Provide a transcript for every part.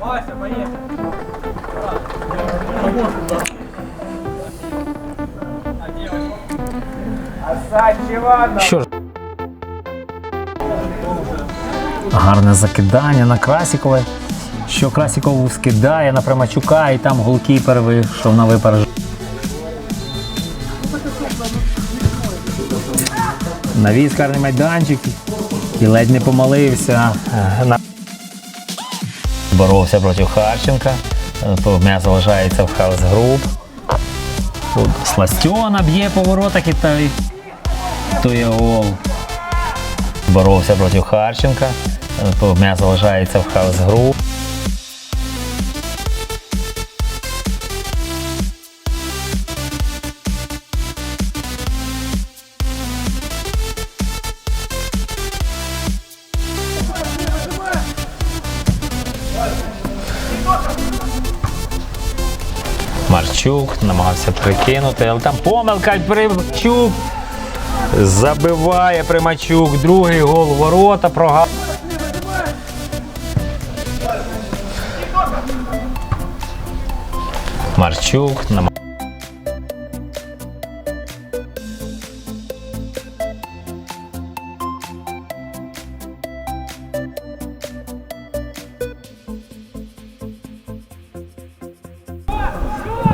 Вася, поехали. Що ж. Гарне закидання на Красікове. Що Красіков скидає на Примачука і там голкіпер вийшов на випередження. Навіз карний майданчик і ледь не помолився. Е. Боровся проти Харченка. Е, М'яч залишається в хаус груп. Тут Сластьона б'є по воротах і той то є гол. Боровся проти Харченка. Е, м'ясо залишається в хаус груп. Марчук намагався прикинути, але там помилка Примачук. Забиває Примачук. Другий гол ворота. Прогав. Марчук намагався.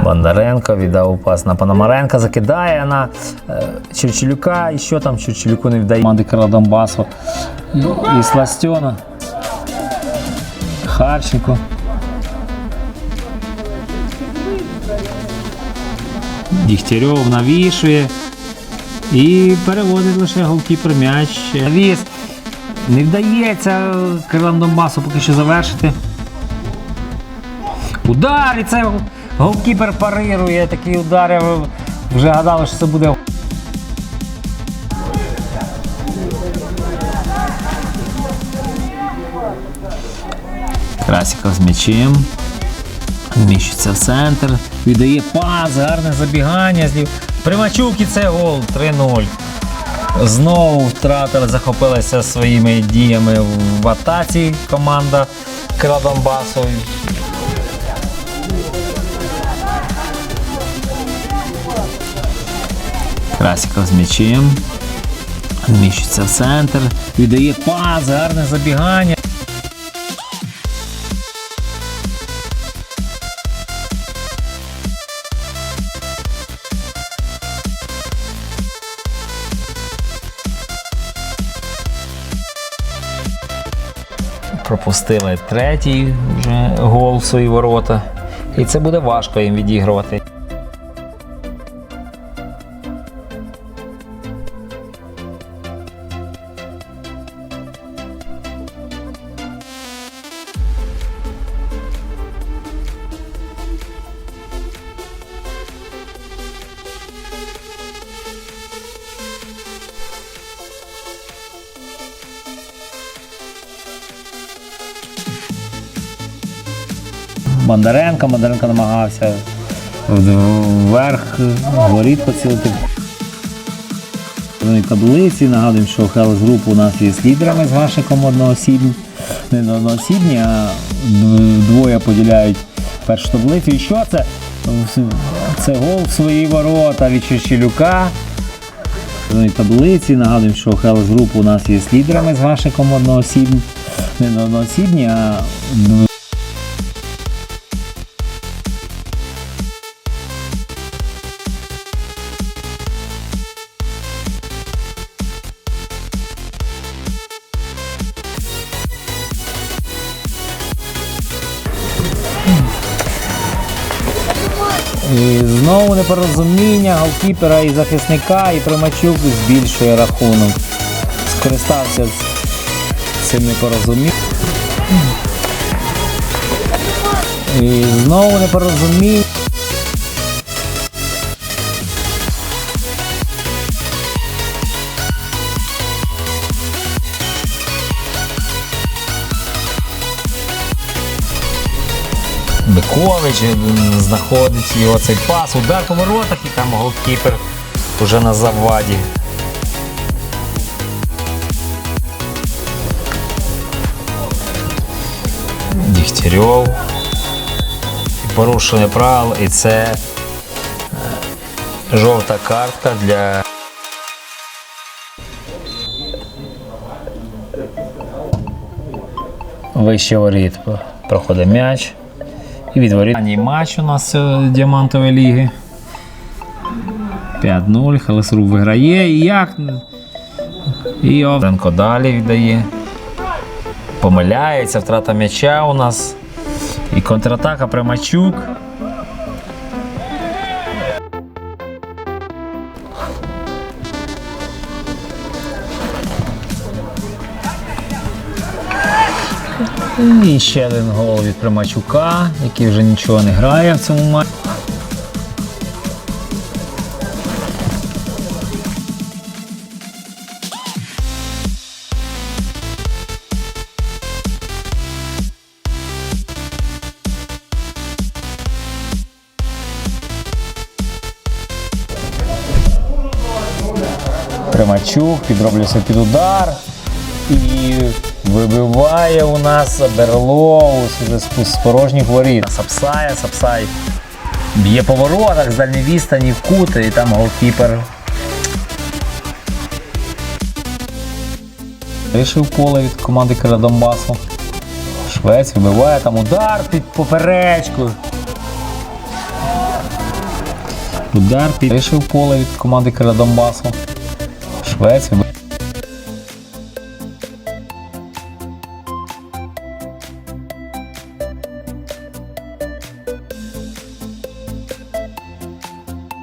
Бондаренко віддав пас на Пономаренка, закидає на е, Чурчилюка. І що там Чурчилюку не вдає команди Крила Донбасу. І, і Сластьона. Харченко. Дігтярьов навішує. І переводить лише голкіпер м'яч. Навіс. Не вдається Крилам Донбасу поки що завершити. Удар і це голкіпер парирує, такі удари. Вже гадали, що це буде. Красіков з м'ячем. Зміщується в центр. Віддає пас, гарне забігання. Примачук і це гол 3-0. Знову втратили, захопилися своїми діями в атаці команда Крила Красіков з м'ячем. Зміщується в центр. Віддає пас, гарне забігання. Пропустили третій вже гол в свої ворота. І це буде важко їм відігрувати. Бондаренко. Бондаренко намагався вверх воріт поцілити. В таблиці. Нагадуємо, що Хелс Груп у нас є з лідерами з Гашиком одноосібні. Не одноосібні, а двоє поділяють першу таблицю. І що це? Це гол в свої ворота від Чечелюка. В таблиці. Нагадуємо, що Хелс Груп у нас є з лідерами з Гашиком одноосібні. Не одноосібні, а І знову непорозуміння голкіпера і захисника, і Примачук збільшує рахунок. Скористався цим непорозумінням. І знову непорозуміння. Бикович е, знаходить його цей пас, удар по воротах і там голкіпер вже на заваді. Дігтярьов. І порушення правил, і це е, жовта картка для. Вище воріт проходить м'яч. І відворіт. Останній матч у нас е, діамантової ліги. 5-0. Халесру виграє. І як? І Овренко далі віддає. Помиляється, втрата м'яча у нас. І контратака Примачук. І ще один гол від Примачука, який вже нічого не грає в цьому матчі. Примачук підроблюється під удар і вибиває у нас Берлоу з, порожніх воріт. Сапсая, Сапсай б'є по воротах з дальньої відстані в кут, і там голкіпер. Вийшов поле від команди Кира Донбасу. Швець вибиває там удар під поперечкою. Удар під вийшов поле від команди Кира Донбасу. Швець вибиває.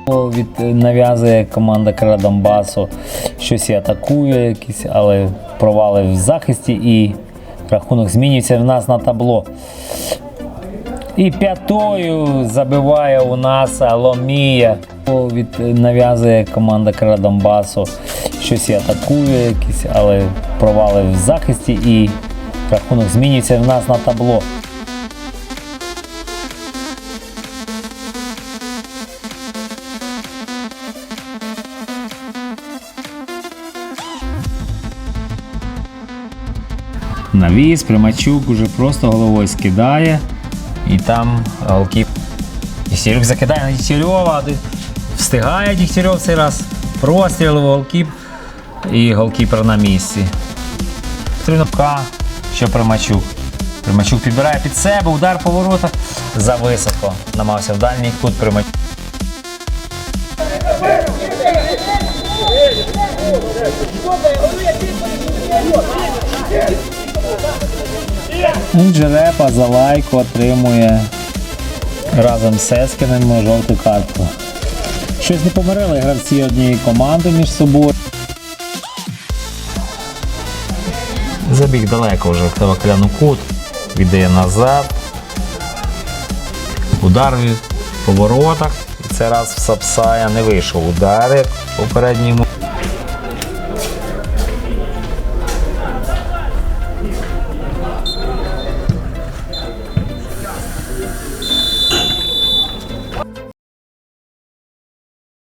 Від е, нав'язує команда Кара Донбасу, щось і атакує, якісь, але провали в захисті і рахунок змінюється в нас на табло. І п'ятою забиває у нас Ломія. Від е, нав'язує команда Кара Донбасу, щось і атакує, якісь, але провали в захисті і рахунок змінюється в нас на табло. Навіс, Примачук уже просто головою скидає. І там голкіп. Дігтярьов закидає на Дігтярьова. Встигає Дігтярьов цей раз. Простріл в голкіп. І голкіпер на місці. Тринопка, що Примачук. Примачук підбирає під себе, удар по воротах. Зависоко. Намагався в дальній кут Примачук. Джерепа за лайку отримує разом з Сескіним жовту картку. Щось не помирили гравці однієї команди між собою. Забіг далеко вже Кавакляну кут, віддає назад. Удар від поворотах. І це раз в Сапсая не вийшов удар, як в попередньому.